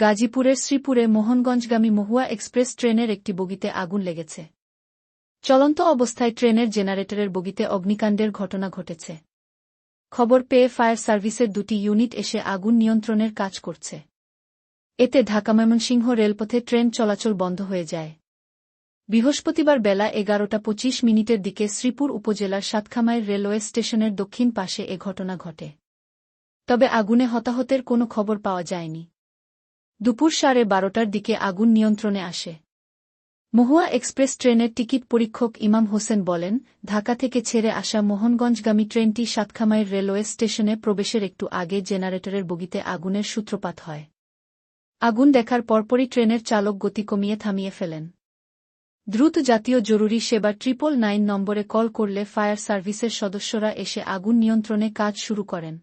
গাজীপুরের শ্রীপুরে মোহনগঞ্জগামী মহুয়া এক্সপ্রেস ট্রেনের একটি বগিতে আগুন লেগেছে। চলন্ত অবস্থায় ট্রেনের জেনারেটরের বগিতে অগ্নিকাণ্ডের ঘটনা ঘটেছে। খবর পেয়ে ফায়ার সার্ভিসের দুটি ইউনিট এসে আগুন নিয়ন্ত্রণের কাজ করছে। এতে ঢাকা ময়মনসিংহ রেলপথে ট্রেন চলাচল বন্ধ হয়ে যায়। বৃহস্পতিবার বেলা এগারোটা পঁচিশ মিনিটের দিকে শ্রীপুর উপজেলার সাতখামাইর রেলওয়ে স্টেশনের দক্ষিণ পাশে এ ঘটনা ঘটে। তবে আগুনে হতাহতের কোনো খবর পাওয়া যায়নি। দুপুর সাড়ে বারোটার দিকে আগুন নিয়ন্ত্রণে আসে। মহুয়া এক্সপ্রেস ট্রেনের টিকিট পরীক্ষক ইমাম হোসেন বলেন, ঢাকা থেকে ছেড়ে আসা মোহনগঞ্জগামী ট্রেনটি সাতখামাইর রেলওয়ে স্টেশনে প্রবেশের একটু আগে জেনারেটরের বগিতে আগুনের সূত্রপাত হয়। আগুন দেখার পরপরই ট্রেনের চালক গতি কমিয়ে থামিয়ে ফেলেন। দ্রুত জাতীয় জরুরি সেবা ট্রিপল নাইন নম্বরে কল করলে ফায়ার সার্ভিসের সদস্যরা এসে আগুন নিয়ন্ত্রণে কাজ শুরু করেন।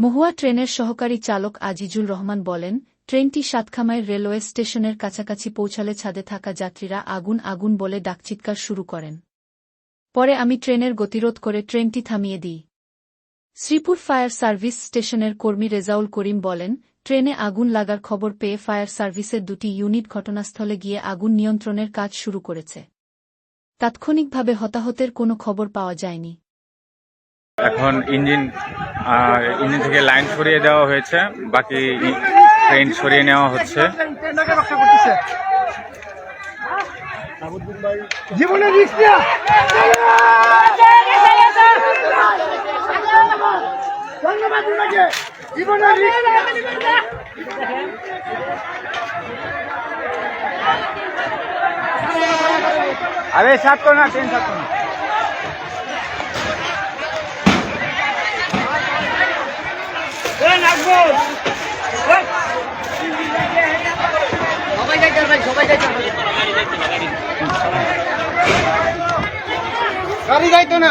মহুয়া ট্রেনের সহকারী চালক আজিজুল রহমান বলেন ট্রেনটি সাতখামাইর রেলওয়ে স্টেশনের কাছাকাছি পৌঁছালে ছাদে থাকা যাত্রীরা আগুন আগুন বলে ডাকচিৎকার শুরু করেন। পরে আমি ট্রেনের গতিরোধ করে ট্রেনটি থামিয়ে দিই। শ্রীপুর ফায়ার সার্ভিস স্টেশনের কর্মী রেজাউল করিম বলেন, ট্রেনে আগুন লাগার খবর পেয়ে ফায়ার সার্ভিসের দুটি ইউনিট ঘটনাস্থলে গিয়ে আগুন নিয়ন্ত্রণের কাজ শুরু করেছে। তাৎক্ষণিকভাবে হতাহতের কোনো খবর পাওয়া যায়নি। এখন ইঞ্জিন ইঞ্জিন থেকে লাইন সরিয়ে দেওয়া হয়েছে। বাকি ট্রেন সরিয়ে নেওয়া হচ্ছে। ধন্যবাদ আরে সাত করো না ট্রেন সাত করো না যাইতে ভাই সবাই যাইতে গাড়ি যাইতো না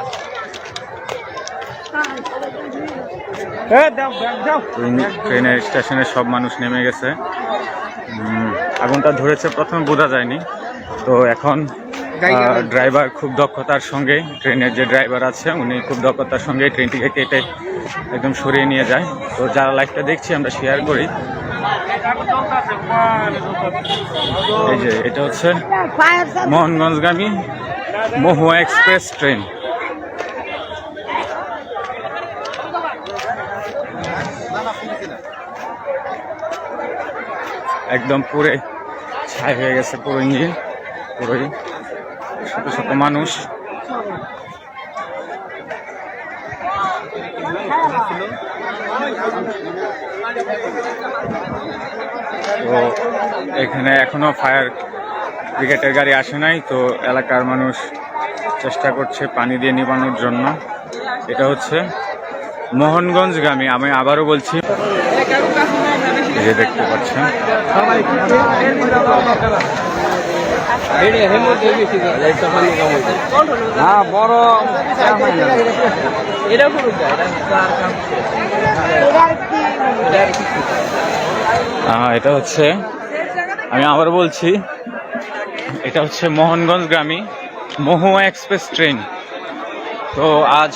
ট্রেনের স্টেশনে সব মানুষ নেমে গেছে। আগুনটা ধরেছে প্রথমে বোঝা যায়নি। তো এখন ড্রাইভার খুব দক্ষতার সঙ্গে ট্রেনের যে ড্রাইভার আছে উনি খুব দক্ষতার সঙ্গে ট্রেনটিকে কেটে একদম সরিয়ে নিয়ে যায়। তো যারা লাইভটা দেখছি আমরা শেয়ার করি। এই যে এটা হচ্ছে মোহনগঞ্জগামী মহুয়া এক্সপ্রেস ট্রেন। একদম পুরে ছাই হয়ে গেছে পুরো ইঞ্জিন, পুরোই। শত শত মানুষ। তো এখানে এখনও ফায়ার ব্রিগেডের গাড়ি আসে নাই, তো এলাকার মানুষ চেষ্টা করছে পানি দিয়ে নিবানোর জন্য। এটা হচ্ছে মোহনগঞ্জগামী, আমি আবারও বলছি। যে দেখতে পাচ্ছেন। হ্যাঁ বড় এটা হচ্ছে, আমি আবার বলছি, এটা হচ্ছে মোহনগঞ্জ গ্রামী মহুয়া এক্সপ্রেস ট্রেন। তো আজ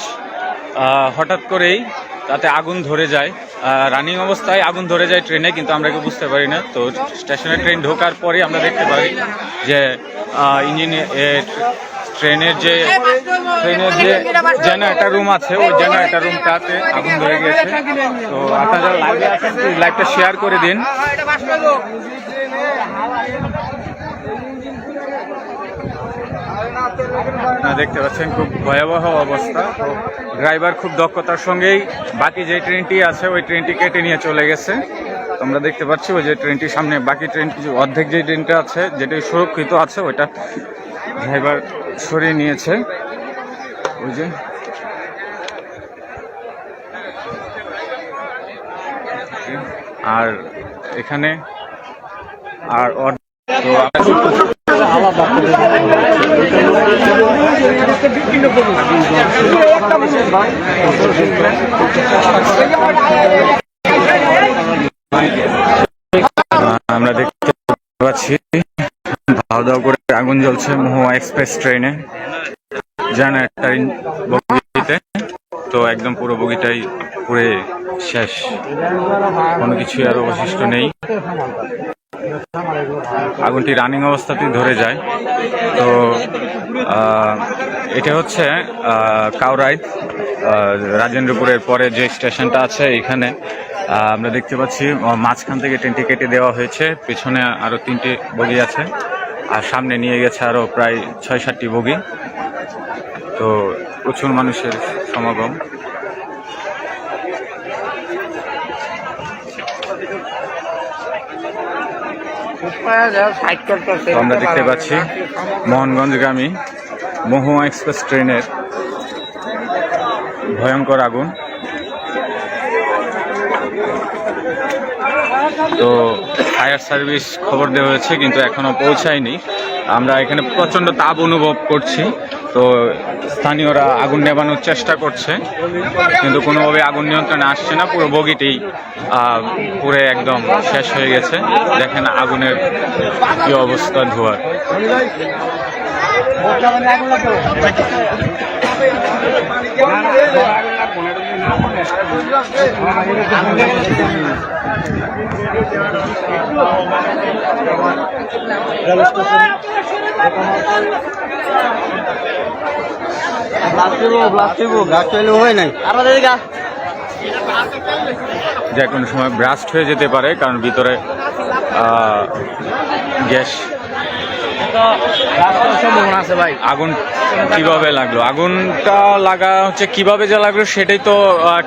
হঠাৎ করেই তাতে আগুন ধরে যায়। রানিং অবস্থায় আগুন ধরে যায় ট্রেনে কিন্তু আমরা কেউ বুঝতে পারি না। তো স্টেশনে ট্রেন ঢোকার পরে আমরা দেখতে পাই যে ইঞ্জিনে ট্রেনের যে ট্রেনের যে জেনারেটার রুম আছে, ওই জেনারেটার রুমটাতে আগুন ধরে গেছে। তো আপনারা লাইভে আছেন লাইভটা শেয়ার করে দিন। দেখতে পাচ্ছেন খুব ভয়াবহ অবস্থা। ড্রাইভার খুব দক্ষতার সঙ্গেই বাকি যে ট্রেনটি আছে, ওই ট্রেনটি কেটে নিয়ে চলে গেছে। আমরা দেখতে পাচ্ছি, ওই যে ট্রেনটি সামনে বাকি ট্রেনটি অর্ধেক যে ট্রেনটা আছে যেটি সুরক্ষিত আছে, ওইটা ড্রাইভার সরিয়ে নিয়েছে। ওই যে আর এখানে আর আমরা- দেখতে পাচ্ছি ধাও ধাও করে আগুন জ্বলছে মহুয়া এক্সপ্রেস ট্রেনে। বগিতে তো একদম পুরো বগিটাই পুরে শেষ। কোনো কিছু আর অবশিষ্ট নেই। আগুনটি রানিং অবস্থাতেই ধরে যায়। তো এটা হচ্ছে কাউরাই রাজেন্দ্রপুরের পরে যে স্টেশনটা আছে এখানে। আমরা দেখতে পাচ্ছি মাঝখান থেকে ট্রেনটি কেটে দেওয়া হয়েছে। পেছনে আরও তিনটি বগি আছে। আর সামনে নিয়ে গেছে আরও প্রায় ছয় সাতটি বগি। তো প্রচুর মানুষের সমাগম। আমরা দেখতে পাচ্ছি মোহনগঞ্জগামী মহুয়া এক্সপ্রেস ট্রেনের ভয়ঙ্কর আগুন। তো ফায়ার সার্ভিস খবর দেওয়া হয়েছে, কিন্তু এখনও পৌঁছায়নি। আমরা এখানে প্রচণ্ড তাপ অনুভব করছি। তো স্থানীয়রা আগুন নেভানোর চেষ্টা করছে, কিন্তু কোনোভাবে আগুন নিয়ন্ত্রণে আসছে না। পুরো বগিটি পুরে একদম শেষ হয়ে গেছে। দেখেন আগুনের কি অবস্থা ধোয়ার। যে কোনো সময় ব্রাস্ট হয়ে যেতে পারে কারণ ভিতরে গ্যাস ভাই। আগুন কীভাবে লাগল? আগুনটা লাগা হচ্ছে কীভাবে যে লাগল সেটাই তো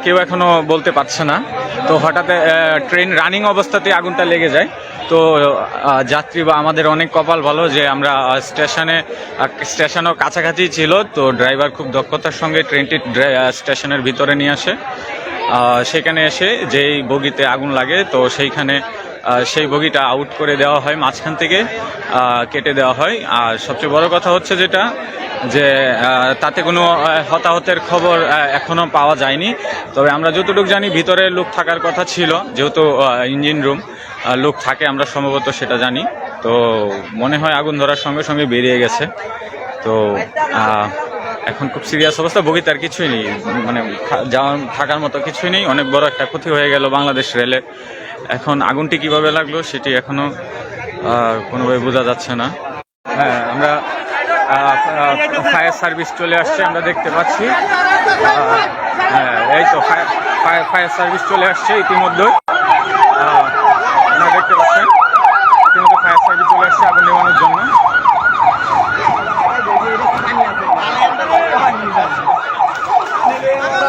কেউ এখনও বলতে পারছে না। তো হঠাৎ ট্রেন রানিং অবস্থাতে আগুনটা লেগে যায়। তো যাত্রী বা আমাদের অনেক কপাল ভালো যে আমরা স্টেশনে স্টেশনও কাছাকাছি ছিল। তো ড্রাইভার খুব দক্ষতার সঙ্গে ট্রেনটি স্টেশনের ভিতরে নিয়ে আসে। সেখানে এসে যেই বগিতে আগুন লাগে, তো সেইখানে সেই বগিটা আউট করে দেওয়া হয় মাঝখান থেকে কেটে দেওয়া হয়। আর সবচেয়ে বড় কথা হচ্ছে যেটা, যে তাতে কোনো হতাহতের খবর এখনও পাওয়া যায়নি। তবে আমরা যতটুকু জানি ভিতরে লোক থাকার কথা ছিল, যেহেতু ইঞ্জিন রুম লোক থাকে, আমরা সম্ভবত সেটা জানি। তো মনে হয় আগুন ধরার সঙ্গে সঙ্গে বেরিয়ে গেছে। তো এখন খুব সিরিয়াস অবস্থা। বগিতে আর কিছুই নেই। মানে যাওয়ার, থাকার মতো কিছুই নেই। অনেক বড় একটা ক্ষতি হয়ে গেল বাংলাদেশ রেলে। এখন আগুনটি কীভাবে লাগল সেটি এখনও কোনোভাবে বোঝা যাচ্ছে না। হ্যাঁ আমরা ফায়ার সার্ভিস চলে আসছে, আমরা দেখতে পাচ্ছি। হ্যাঁ এই তো ফায়ার ফায়ার সার্ভিস চলে আসছে ইতিমধ্যে আহ, আপনারা দেখতে পাচ্ছেন ইতিমধ্যে ফায়ার সার্ভিস চলে আসছে আগুন নেওয়ানোর জন্য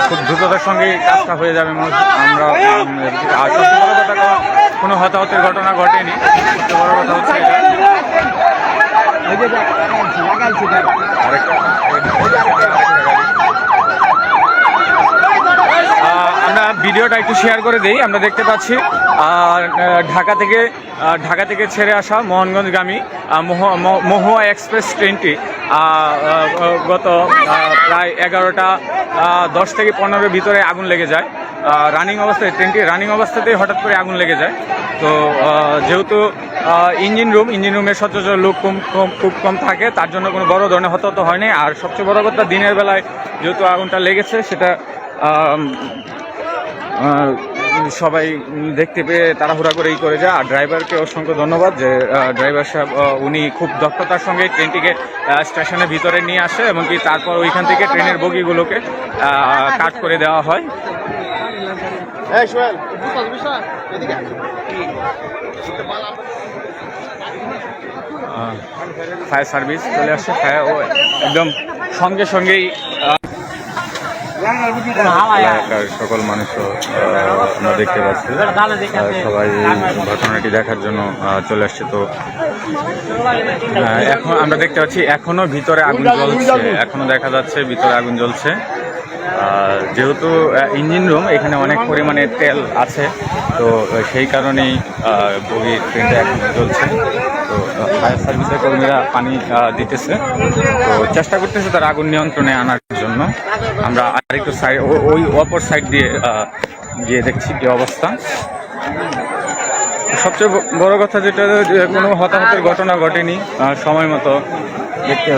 খুব দ্রুততার সঙ্গে কাজটা হয়ে যাবে। আমরা কোনো- হতাহতের ঘটনা ঘটেনি। বড় আমরা ভিডিওটা একটু শেয়ার করে দিই। আমরা দেখতে পাচ্ছি, আর ঢাকা থেকে ঢাকা থেকে ছেড়ে আসা মোহনগঞ্জগামী মহুয়া এক্সপ্রেস ট্রেনটি গত প্রায় এগারোটা দশ থেকে পনেরোর ভিতরে আগুন লেগে যায়। রানিং অবস্থায়, ট্রেনটি রানিং অবস্থাতেই হঠাৎ করে আগুন লেগে যায়। তো যেহেতু ইঞ্জিন রুম ইঞ্জিন রুমের সচরাচর লোক কম কম, খুব কম থাকে, তার জন্য কোনো বড় ধরনের হতাহত হয়নি। আর সবচেয়ে বড় কথা, দিনের বেলায় যেহেতু আগুনটা লেগেছে, সেটা সবাই দেখতে পেয়ে তাড়াহুড়া করে ই করে যায়। আর ড্রাইভারকে অসংখ্য ধন্যবাদ যে ড্রাইভার সাহেব উনি খুব দক্ষতার সঙ্গে ট্রেনটিকে স্টেশনের ভিতরে নিয়ে আসে এবং কি তারপর ওইখান থেকে ট্রেনের বগিগুলোকে কাট করে দেওয়া হয়। ফায়ার সার্ভিস চলে আসছে ফায়ার ও একদম সঙ্গে সঙ্গেই এলাকার সকল মানুষও আমরা দেখতে পাচ্ছি। সবাই ঘটনাটি দেখার জন্য চলে আসছে। তো এখন আমরা দেখতে পাচ্ছি, এখনও ভিতরে আগুন জ্বলছে। এখনও দেখা যাচ্ছে ভিতরে আগুন জ্বলছে। যেহেতু ইঞ্জিন রুম, এখানে অনেক পরিমাণে তেল আছে। তো, সেই কারণেই বগির ট্রেনটা এখন চলছে তো, ফায়ার সার্ভিসের কর্মীরা পানি দিতেছে। তো, চেষ্টা করতেছে তার আগুন নিয়ন্ত্রণে আনার। জন্য। আমরা আরেকটু সাইড ওই অপর সাইড দিয়ে গিয়ে দেখছি কি অবস্থা। সবচেয়ে বড় কথা যেটা কোনো হতাহতের ঘটনা ঘটেনি সময় মতো দেখতে